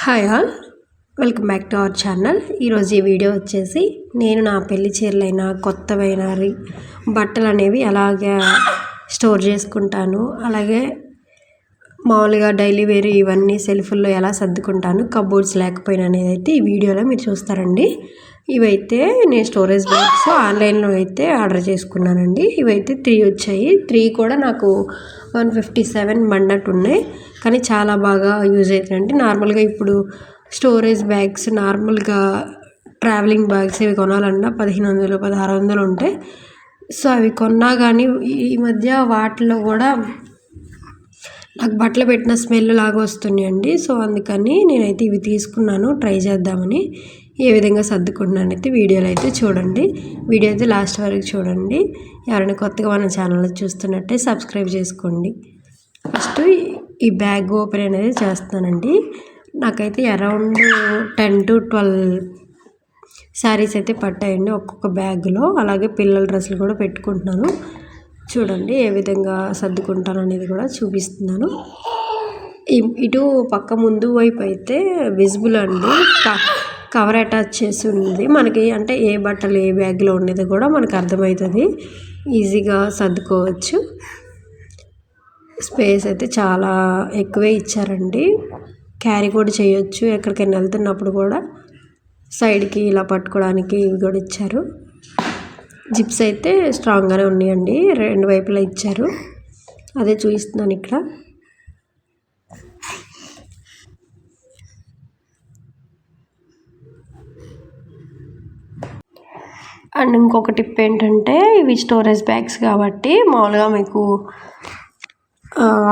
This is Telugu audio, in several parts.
Hi all. Welcome back to our channel. ఈరోజు ఈ వీడియో వచ్చేసి నేను నా పెళ్ళి చీరలైన కొత్తవైన రి- బట్టలు అనేవి అలాగే స్టోర్ చేసుకుంటాను. అలాగే మామూలుగా డైలీ వేర్ ఇవన్నీ సెల్ఫుల్లో ఎలా సర్దుకుంటాను కబోర్డ్స్ లేకపోయినా అనేది అయితే ఈ వీడియోలో మీరు చూస్తారండి. ఇవైతే నేను స్టోరేజ్ బ్యాగ్స్ ఆన్లైన్లో అయితే ఆర్డర్ చేసుకున్నానండి. ఇవైతే త్రీ వచ్చాయి. త్రీ కూడా నాకు వన్ ఫిఫ్టీ సెవెన్ పడినట్టు ఉన్నాయి. కానీ చాలా బాగా యూజ్ అవుతుందండి నార్మల్గా ఇప్పుడు స్టోరేజ్ బ్యాగ్స్ నార్మల్గా ట్రావెలింగ్ బ్యాగ్స్ ఇవి కొనాలన్నా పదిహేను వందలు పదహారు వందలు ఉంటాయి సో అవి కొన్నా కానీ ఈ మధ్య వాటిలో కూడా నాకు బట్టలు పెట్టిన స్మెల్ లాగా వస్తున్నాయండి. సో అందుకని నేనైతే ఇవి తీసుకున్నాను. ట్రై చేద్దామని. ఏ విధంగా సర్దుకుంటున్నాను అయితే వీడియోలో అయితే చూడండి. వీడియో అయితే లాస్ట్ వరకు చూడండి. ఎవరైనా కొత్తగా మన ఛానల్ చూస్తున్నట్టే సబ్స్క్రైబ్ చేసుకోండి. ఫస్ట్ ఈ బ్యాగ్ ఓపెన్ అనేది చేస్తానండి. నాకైతే around ten to twelve saris అయితే పట్టాయండి ఒక్కొక్క బ్యాగ్లో అలాగే పిల్లల డ్రెస్సులు కూడా పెట్టుకుంటున్నాను. చూడండి ఏ విధంగా సర్దుకుంటాను అనేది కూడా చూపిస్తున్నాను. ఇటు పక్క ముందు వైపు అయితే విజిబుల్ అండి. కవర్ అటాచ్ చేసి ఉంది. మనకి అంటే ఏ బట్టలు ఏ బ్యాగ్లో ఉండేది కూడా మనకు అర్థమవుతుంది. ఈజీగా సర్దుకోవచ్చు. స్పేస్ అయితే చాలా ఎక్కువే ఇచ్చారండి. క్యారీ కూడా చేయొచ్చు. ఎక్కడికైనా వెళ్తున్నప్పుడు కూడా సైడ్కి ఇలా పట్టుకోవడానికి ఇవి కూడా ఇచ్చారు. జిప్స్ అయితే స్ట్రాంగ్గానే ఉన్నాయండి. రెండు వైపులా ఇచ్చారు. అదే చూపిస్తున్నాను ఇక్కడ. అండ్ ఇంకొక టిప్ ఏంటంటే ఇవి స్టోరేజ్ బ్యాగ్స్ కాబట్టి మామూలుగా మీకు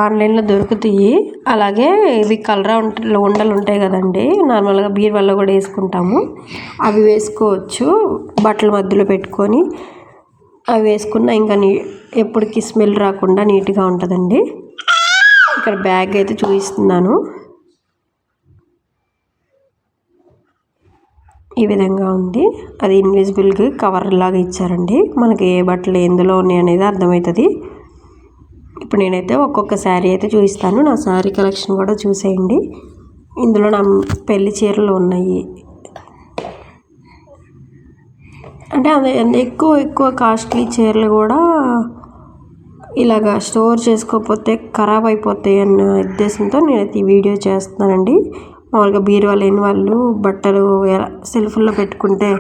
ఆన్లైన్లో దొరుకుతాయి. అలాగే ఇవి కలరా ఉంట ఉండలు ఉంటాయి కదండి. నార్మల్గా బీర్ వల్ల కూడా వేసుకుంటాము. అవి వేసుకోవచ్చు. బట్టల మధ్యలో పెట్టుకొని అవి వేసుకున్న ఇంకా నీ ఎప్పటికీ స్మెల్ రాకుండా నీట్గా ఉంటుందండి. ఇక్కడ బ్యాగ్ అయితే చూపిస్తున్నాను. ఈ విధంగా ఉంది. అది ఇన్విజిబుల్కి కవర్ లాగా ఇచ్చారండి. మనకి ఏ బట్టలు ఎందులో ఉన్నాయి అనేది అర్థమవుతుంది. ఇప్పుడు నేనైతే ఒక్కొక్క శారీ అయితే చూపిస్తాను. నా శారీ కలెక్షన్ కూడా చూసేయండి. ఇందులో నా పెళ్ళి చీరలు ఉన్నాయి. అంటే అది ఎక్కువ ఎక్కువ కాస్ట్లీ చీరలు కూడా ఇలాగా స్టోర్ చేసుకోకపోతే ఖరాబ్ అయిపోతాయి అన్న ఉద్దేశంతో నేనైతే ఈ వీడియో చేస్తున్నానండి. మామూలుగా బీరువా లేని వాళ్ళు బట్టలు సెల్ఫ్లో పెట్టుకుంటే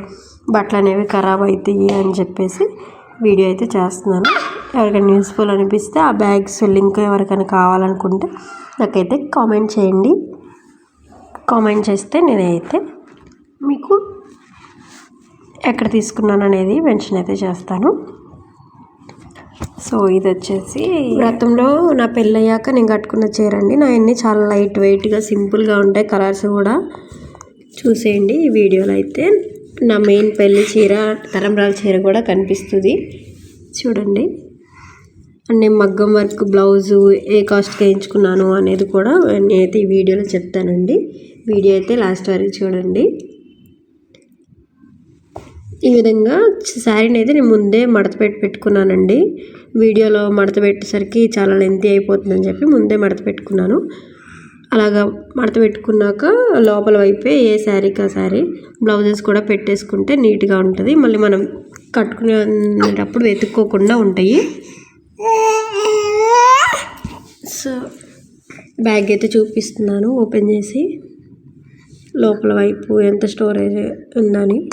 బట్టలు అనేవి ఖరాబ్ అవుతాయి అని చెప్పేసి వీడియో అయితే చేస్తున్నాను. ఎవరికైనా యూస్ఫుల్ అనిపిస్తే ఆ బ్యాగ్స్ లింక్ ఎవరికైనా కావాలనుకుంటే నాకైతే కామెంట్ చేయండి. కామెంట్ చేస్తే నేనైతే మీకు ఎక్కడ తీసుకున్నాను అనేది మెన్షన్ అయితే చేస్తాను. సో ఇది వచ్చేసి వ్రతంలో నా పెళ్ళయ్యాక నేను కట్టుకున్న చీర అండి నా అన్ని చాలా లైట్ వెయిట్గా సింపుల్గా ఉంటాయి. కలర్స్ కూడా చూసేయండి ఈ వీడియోలో అయితే. నా మెయిన్ పెళ్ళి చీర తరంబ్రాల చీర కూడా కనిపిస్తుంది. చూడండి. నేను మగ్గం వర్క్ బ్లౌజు ఏ కాస్ట్కి వేయించుకున్నాను అనేది కూడా నేనైతే ఈ వీడియోలో చెప్తానండి. వీడియో అయితే లాస్ట్ వరకు చూడండి. ఈ విధంగా శారీని అయితే నేను ముందే మడత పెట్టి పెట్టుకున్నానండి. వీడియోలో మడత పెట్టేసరికి చాలా లెంతీ అయిపోతుందని చెప్పి ముందే మడత పెట్టుకున్నాను అలాగా మడత పెట్టుకున్నాక లోపల వైపే ఏ శారీకి ఆ శారీ బ్లౌజెస్ కూడా పెట్టేసుకుంటే నీట్గా ఉంటుంది. మళ్ళీ మనం కట్టుకునేటప్పుడు వెతుక్కోకుండా ఉంటాయి. సో బ్యాగ్ అయితే చూపిస్తున్నాను ఓపెన్ చేసి. లోపల వైపు ఎంత స్టోరేజ్ ఉందని.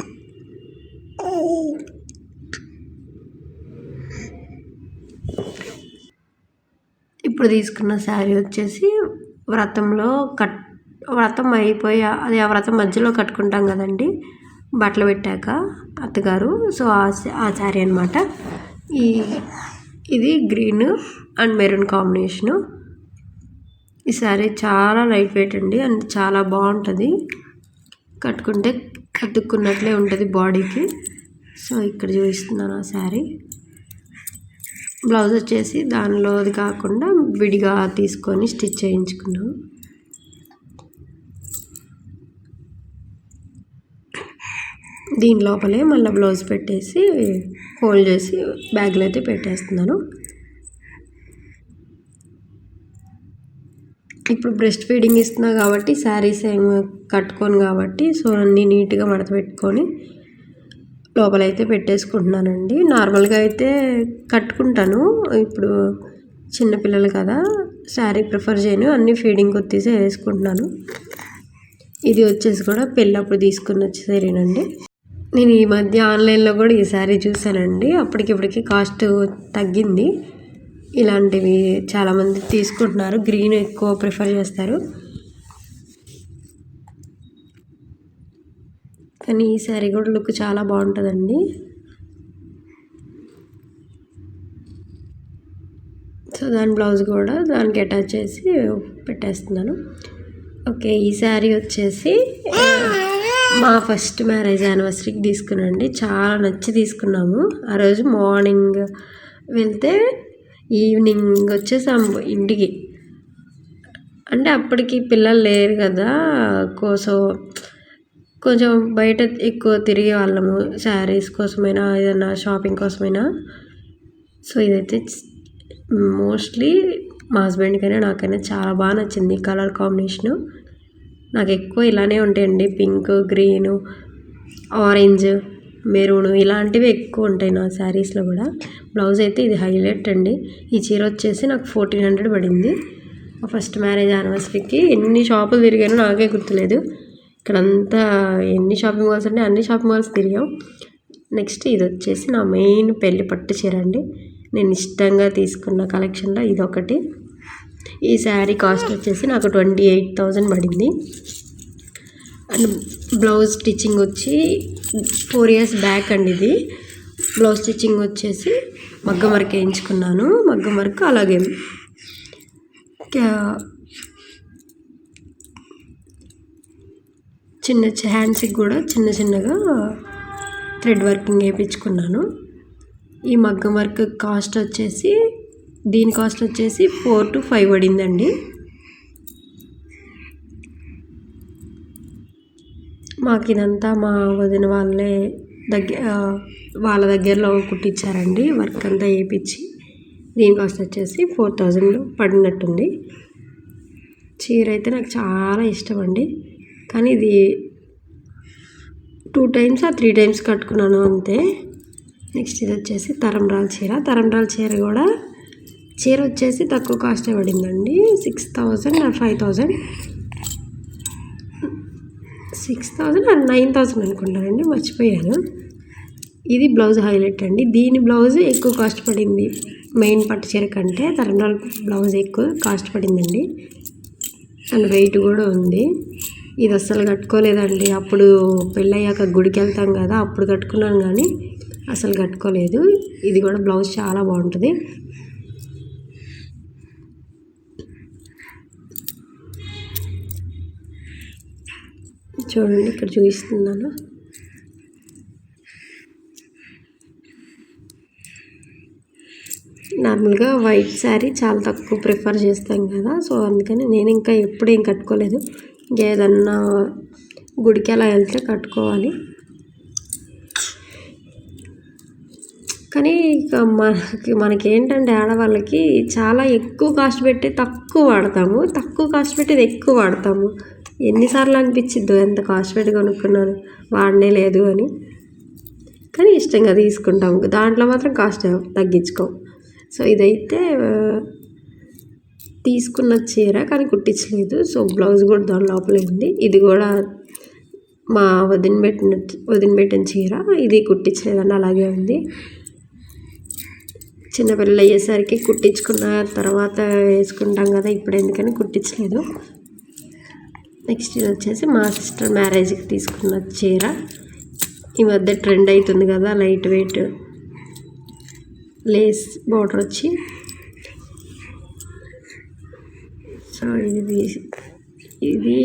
ఇప్పుడు తీసుకున్న శారీ వచ్చేసి వ్రతంలో కట్ వ్రతం అయిపోయి అది ఆ వ్రతం మధ్యలో కట్టుకుంటాం కదండి బట్టలు పెట్టాక అత్తగారు. సో ఆ ఆ శారీ అనమాట ఈ ఇది గ్రీన్ అండ్ మెరూన్ కాంబినేషను. ఈ శారీ చాలా లైట్ వెయిట్ అండి అండ్ చాలా బాగుంటుంది. కట్టుకుంటే కట్టుకున్నట్లే ఉంటుంది బాడీకి. సో ఇక్కడ చూపిస్తున్నాను ఆ శారీ. బ్లౌజ్ వచ్చేసి దానిలోది కాకుండా విడిగా తీసుకొని స్టిచ్ చేయించుకున్నాం. దీని లోపలే మళ్ళీ బ్లౌజ్ పెట్టేసి ఫోల్డ్ చేసి బ్యాగ్లో అయితే పెట్టేస్తున్నాను. ఇప్పుడు బ్రెస్ట్ ఫీడింగ్ ఇస్తున్నా కాబట్టి శారీస్ ఏమి కట్టుకోను కాబట్టి సో అన్నీ నీట్గా మడత పెట్టుకొని లోపలైతే పెట్టేసుకుంటున్నానండి. నార్మల్గా అయితే కట్టుకుంటాను. ఇప్పుడు చిన్నపిల్లలు కదా శారీ ప్రిఫర్ చేయను. అన్నీ ఫీడింగ్ వచ్చేసి వేసుకుంటున్నాను. ఇది వచ్చేసి కూడా పెళ్ళప్పుడు తీసుకుని వచ్చేసరినండి నేను ఈ మధ్య ఆన్లైన్లో కూడా ఈ శారీ చూసానండి అప్పటికిప్పటికి కాస్ట్ తగ్గింది. ఇలాంటివి చాలామంది తీసుకుంటున్నారు. గ్రీన్ ఎక్కువ ప్రిఫర్ చేస్తారు. కానీ ఈ శారీ కూడా లుక్ చాలా బాగుంటుందండి. సో దాని బ్లౌజ్ కూడా దానికి అటాచ్ చేసి పెట్టేస్తున్నాను. ఓకే ఈ శారీ వచ్చేసి మా ఫస్ట్ మ్యారేజ్ యానివర్సరీకి తీసుకున్నాండి చాలా నచ్చి తీసుకున్నాము. ఆ రోజు మార్నింగ్ వెళ్తే ఈవినింగ్ వచ్చేసాము ఇంటికి. అంటే అప్పటికి పిల్లలు లేరు కదా కోసం కొంచెం బయట ఎక్కువ తిరిగే వాళ్ళము శారీస్ కోసమైనా ఏదైనా షాపింగ్ కోసమైనా. సో ఇదైతే మోస్ట్లీ మా హస్బెండ్కైనా నాకైనా చాలా బాగా నచ్చింది కలర్ కాంబినేషను. నాకు ఎక్కువ ఇలానే ఉంటాయండి. పింక్ గ్రీను ఆరెంజ్ మెరూన్ ఇలాంటివి ఎక్కువ ఉంటాయి నా శారీస్లో కూడా. బ్లౌజ్ అయితే ఇది హైలైట్ అండి. ఈ చీర వచ్చేసి నాకు ఫోర్టీన్ హండ్రెడ్ పడింది. ఫస్ట్ మ్యారేజ్ యానివర్సరీకి ఎన్ని షాపులు తిరిగానో నాకే గుర్తులేదు. ఇక్కడంతా ఎన్ని షాపింగ్ మాల్స్ అంటే అన్ని షాపింగ్ మాల్స్ తిరిగాం. నెక్స్ట్ ఇది వచ్చేసి నా మెయిన్ పెళ్ళి పట్టు చీర అండి. నేను ఇష్టంగా తీసుకున్న కలెక్షన్లో ఇది ఒకటి ఈ శారీ కాస్ట్ వచ్చేసి నాకు ట్వంటీ ఎయిట్ థౌజండ్ పడింది. అండ్ బ్లౌజ్ స్టిచ్చింగ్ వచ్చి ఫోర్ ఇయర్స్ బ్యాక్ అండి ఇది. బ్లౌజ్ స్టిచ్చింగ్ వచ్చేసి మగ్గం వర్క్ వేయించుకున్నాను. మగ్గం వర్క్ అలాగే చిన్న హ్యాండ్స్కి కూడా చిన్న చిన్నగా థ్రెడ్ వర్కింగ్ వేయించుకున్నాను ఈ మగ్గం వర్క్ కాస్ట్ వచ్చేసి దీని కాస్ట్ వచ్చేసి ఫోర్ టు ఫైవ్ పడిందండి. మాకు ఇదంతా మా వదిన వాళ్ళే దగ్గర వాళ్ళ దగ్గరలో కుట్టించారండి వర్క్ అంతా వేయించి దీని కాస్ట్ వచ్చేసి ఫోర్ థౌజండ్ పడినట్టుంది. చీర అయితే నాకు చాలా ఇష్టం అండి కానీ ఇది టూ టైమ్స్ ఆ త్రీ టైమ్స్ కట్టుకున్నాను అంతే. నెక్స్ట్ ఇది వచ్చేసి తరంరాల చీర. తరంరాల చీర కూడా చీర వచ్చేసి తక్కువ కాస్టే పడిందండి. Six thousand five thousand six thousand and nine thousand అనుకుంటానండి మర్చిపోయాను. ఇది బ్లౌజ్ హైలైట్ అండి. దీని బ్లౌజ్ ఎక్కువ కాస్ట్ పడింది. మెయిన్ పట్టు చీర కంటే తరంరాల బ్లౌజ్ ఎక్కువ కాస్ట్ పడిందండి. అండ్ వెయిట్ కూడా ఉంది. ఇది అస్సలు కట్టుకోలేదండి. అప్పుడు పెళ్ళయ్యాక గుడికి వెళ్తాం కదా అప్పుడు కట్టుకున్నాను కానీ అసలు కట్టుకోలేదు. ఇది కూడా బ్లౌజ్ చాలా బాగుంటుంది. చూడండి ఇక్కడ చూపిస్తున్నాను. నార్మల్గా వైట్ శారీ చాలా తక్కువ ప్రిఫర్ చేస్తాం కదా సో అందుకని నేను ఇంకా ఎప్పుడు ఏం కట్టుకోలేదు. ఇంకేదన్నా గుడికి అలా వెళ్తే కట్టుకోవాలి. కానీ ఇక మనకి మనకేంటంటే ఆడవాళ్ళకి చాలా ఎక్కువ కాస్ట్ పెట్టి తక్కువ వాడతాము. తక్కువ కాస్ట్ పెట్టేది ఎక్కువ వాడతాము. ఎన్నిసార్లు అనిపించిద్దో ఎంత కాస్ట్ పెట్టి కొనుక్కున్నాను వాడనే లేదు అని. కానీ ఇష్టంగా తీసుకుంటాము. దాంట్లో మాత్రం కాస్ట్ తగ్గించుకోం. సో ఇదైతే తీసుకున్న చీర కానీ కుట్టించలేదు. సో బ్లౌజ్ కూడా దాని లోపలే ఉంది. ఇది కూడా మా వదిన పెట్టిన వదిన పెట్టిన చీర. ఇది కుట్టించలేదని అలాగే ఉంది. చిన్నపిల్లలు అయ్యేసరికి కుట్టించుకున్న తర్వాత వేసుకుంటాం కదా ఇప్పుడు ఎందుకని కుట్టించలేదు. నెక్స్ట్ ఇది వచ్చేసి మా సిస్టర్ మ్యారేజ్కి తీసుకున్న చీర. ఈ మధ్య ట్రెండ్ అవుతుంది కదా లైట్ వెయిట్ లేస్ బార్డర్ వచ్చి. సో ఇది ఇది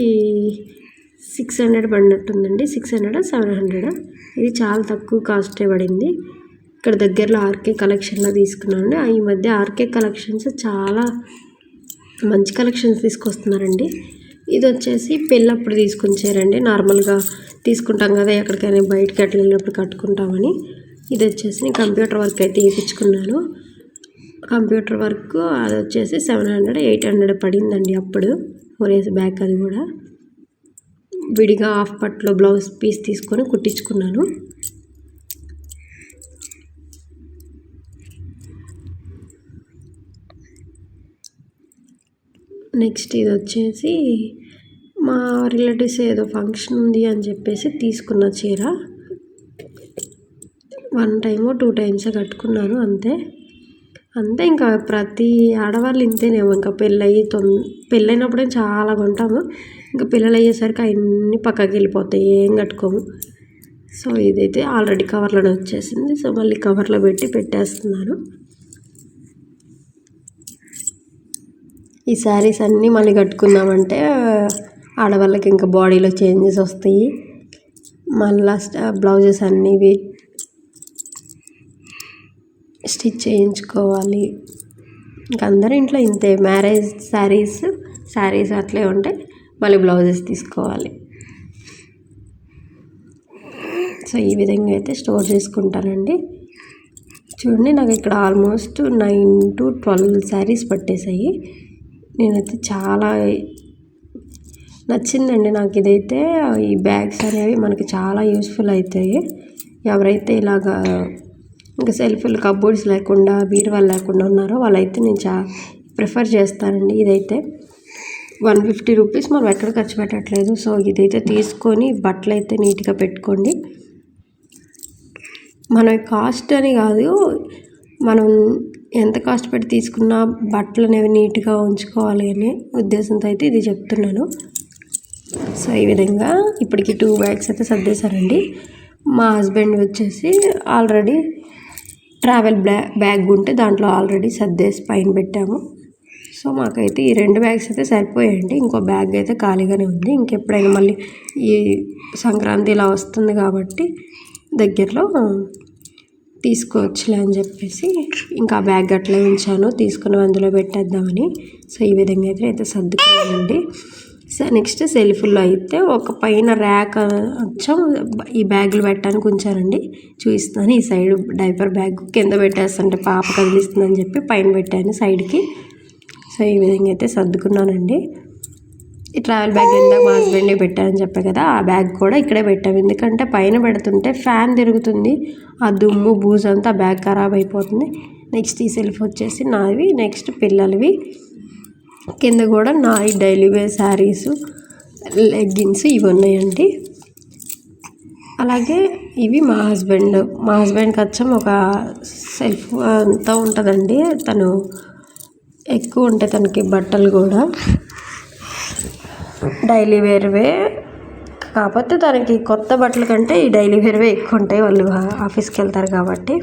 సిక్స్ హండ్రెడ్ పడినట్టుందండి. సిక్స్ హండ్రెడ్ సెవెన్ హండ్రెడా? ఇది చాలా తక్కువ కాస్టే పడింది. ఇక్కడ దగ్గరలో ఆర్కే కలెక్షన్లో తీసుకున్నాను ఈ మధ్య ఆర్కే కలెక్షన్స్ చాలా మంచి కలెక్షన్స్ తీసుకొస్తున్నారండి. ఇది వచ్చేసి పెళ్ళప్పుడు తీసుకొచ్చారండి. నార్మల్గా తీసుకుంటాం కదా ఎక్కడికైనా బయటకి అట్లా వెళ్ళినప్పుడు కట్టుకుంటామని. ఇది వచ్చేసి నేను కంప్యూటర్ వర్క్ అయితే వేయించుకున్నాను కంప్యూటర్ వర్క్ అది వచ్చేసి సెవెన్ హండ్రెడ్ ఎయిట్ హండ్రెడ్ పడిందండి అప్పుడు. ఫోర్ ఇయర్స్ బ్యాక్ అది కూడా. విడిగా హాఫ్ పట్లో బ్లౌజ్ పీస్ తీసుకొని కుట్టించుకున్నాను. నెక్స్ట్ ఇది వచ్చేసి మా రిలేటివ్స్ ఏదో ఫంక్షన్ ఉంది అని చెప్పేసి తీసుకున్న చీర. వన్ టైము టూ టైమ్స్ కట్టుకున్నాను అంతే. అంతే ఇంకా ప్రతి ఆడవాళ్ళు ఇంతేనేమో. ఇంకా పెళ్ళయి తొం పెళ్ళైనప్పుడే చాలా కొంటాము. ఇంకా పిల్లలు అయ్యేసరికి అన్నీ పక్కకి వెళ్ళిపోతాయి. ఏం కట్టుకోము. సో ఇదైతే ఆల్రెడీ కవర్లోనే వచ్చేసింది. సో మళ్ళీ కవర్లో పెట్టి పెట్టేస్తున్నాను ఈ శారీస్ అన్నీ మళ్ళీ కట్టుకుందామంటే ఆడవాళ్ళకి ఇంకా బాడీలో చేంజెస్ వస్తాయి. మళ్ళీ బ్లౌజెస్ అన్నీ స్టిచ్ చేయించుకోవాలి. ఇంక అందరూ ఇంట్లో ఇంతే. మ్యారేజ్ శారీస్ శారీస్ అట్లే ఉంటే మళ్ళీ బ్లౌజెస్ తీసుకోవాలి. సో ఈ విధంగా అయితే స్టోర్ చేసుకుంటానండి. చూడండి నాకు ఇక్కడ almost nine to twelve saris పట్టేసాయి నేనైతే చాలా నచ్చిందండి నాకు. ఇదైతే ఈ బ్యాగ్స్ అనేవి మనకి చాలా యూస్ఫుల్ అవుతాయి. ఎవరైతే ఇలాగా ఇంకా సెల్ఫ్లు కబోర్డ్స్ లేకుండా బీరువాలు లేకుండా ఉన్నారో వాళ్ళైతే నేను చా ప్రిఫర్ చేస్తానండి ఇదైతే. వన్ ఫిఫ్టీ రూపీస్ మనం ఎక్కడ ఖర్చు పెట్టట్లేదు. సో ఇదైతే తీసుకొని బట్టలు అయితే నీట్గా పెట్టుకోండి. మన కాస్ట్ అని కాదు మనం ఎంత కాస్ట్ పెట్టి తీసుకున్నా బట్టలు అనేవి నీట్గా ఉంచుకోవాలి అనే ఉద్దేశంతో అయితే ఇది చెప్తున్నాను. సో ఈ విధంగా ఇప్పటికి టూ బ్యాగ్స్ అయితే సర్దేశారండి. మా హస్బెండ్ వచ్చేసి ఆల్రెడీ ట్రావెల్ బ్యా బ్యాగ్ ఉంటే దాంట్లో ఆల్రెడీ సర్దేసి పైన పెట్టాము. సో మాకైతే ఈ రెండు బ్యాగ్స్ అయితే సరిపోయాయండి. ఇంకో బ్యాగ్ అయితే ఖాళీగానే ఉంది. ఇంకెప్పుడైనా మళ్ళీ ఈ సంక్రాంతి ఇలా వస్తుంది కాబట్టి దగ్గరలో తీసుకోవచ్చులే అని చెప్పేసి ఇంకా బ్యాగ్ అట్లే ఉంచాను. తీసుకుని అందులో పెట్టేద్దామని. సో ఈ విధంగా అయితే అయితే సర్దుకున్నానండి. నెక్స్ట్ సెల్ఫ్లో అయితే ఒక పైన ర్యాక్ అచ్చం ఈ బ్యాగులు పెట్టడానికి ఉంచానండి చూపిస్తాను ఈ సైడ్ డైపర్ బ్యాగ్ కింద పెట్టేస్తుంటే పాప కదిలిస్తుందని చెప్పి పైన పెట్టాను సైడ్కి. సో ఈ విధంగా అయితే సర్దుకున్నానండి. ఈ ట్రావెల్ బ్యాగ్ ఇందాక మా హస్బెండే పెట్టారని చెప్పా కదా ఆ బ్యాగ్ కూడా ఇక్కడే పెట్టాము ఎందుకంటే పైన పెడుతుంటే ఫ్యాన్ తిరుగుతుంది ఆ దుమ్ము బూజు అంతా బ్యాగ్ ఖరాబ్ అయిపోతుంది. నెక్స్ట్ ఈ సెల్ఫ్ వచ్చేసి నావి నెక్స్ట్ పిల్లలవి. కింద కూడా నా డైలీ వేర్ శారీస్ లెగ్గిన్స్ ఇవి ఉన్నాయండి అలాగే ఇవి మా హస్బెండ్ మా హస్బెండ్కి వచ్చాం ఒక సెల్ఫ్ అంతా ఉంటుందండి. తను ఎక్కువ ఉంటాయి తనకి బట్టలు కూడా డైలీ వేర్వే. కాకపోతే తనకి కొత్త బట్టల కంటే ఈ డైలీ వేర్వే ఎక్కువ ఉంటాయి. వాళ్ళు ఆఫీస్కి వెళ్తారు కాబట్టి.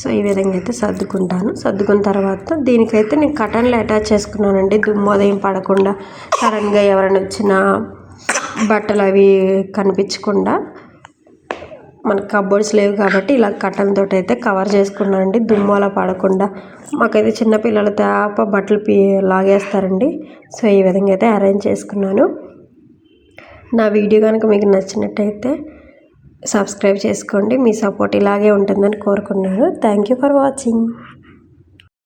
సో ఈ విధంగా అయితే సర్దుకుంటాను. సర్దుకున్న తర్వాత దీనికైతే నేను కటన్లు అటాచ్ చేసుకున్నానండి. దుమ్ము ఉదయం పడకుండా సడన్గా ఎవరైనా వచ్చిన బట్టలు అవి కనిపించకుండా మనకు కబోర్డ్స్ లేవు కాబట్టి ఇలా కట్టలతో అయితే కవర్ చేసుకున్నానండి దుమ్ము అలా పడకుండా మాకైతే చిన్నపిల్లల తేప బట్టలు పీ లాగేస్తారండి. సో ఈ విధంగా అయితే అరేంజ్ చేసుకున్నాను. నా వీడియో కనుక మీకు నచ్చినట్టయితే సబ్స్క్రైబ్ చేసుకోండి. మీ సపోర్ట్ ఇలాగే ఉంటుందని కోరుకున్నాను. Thank you for watching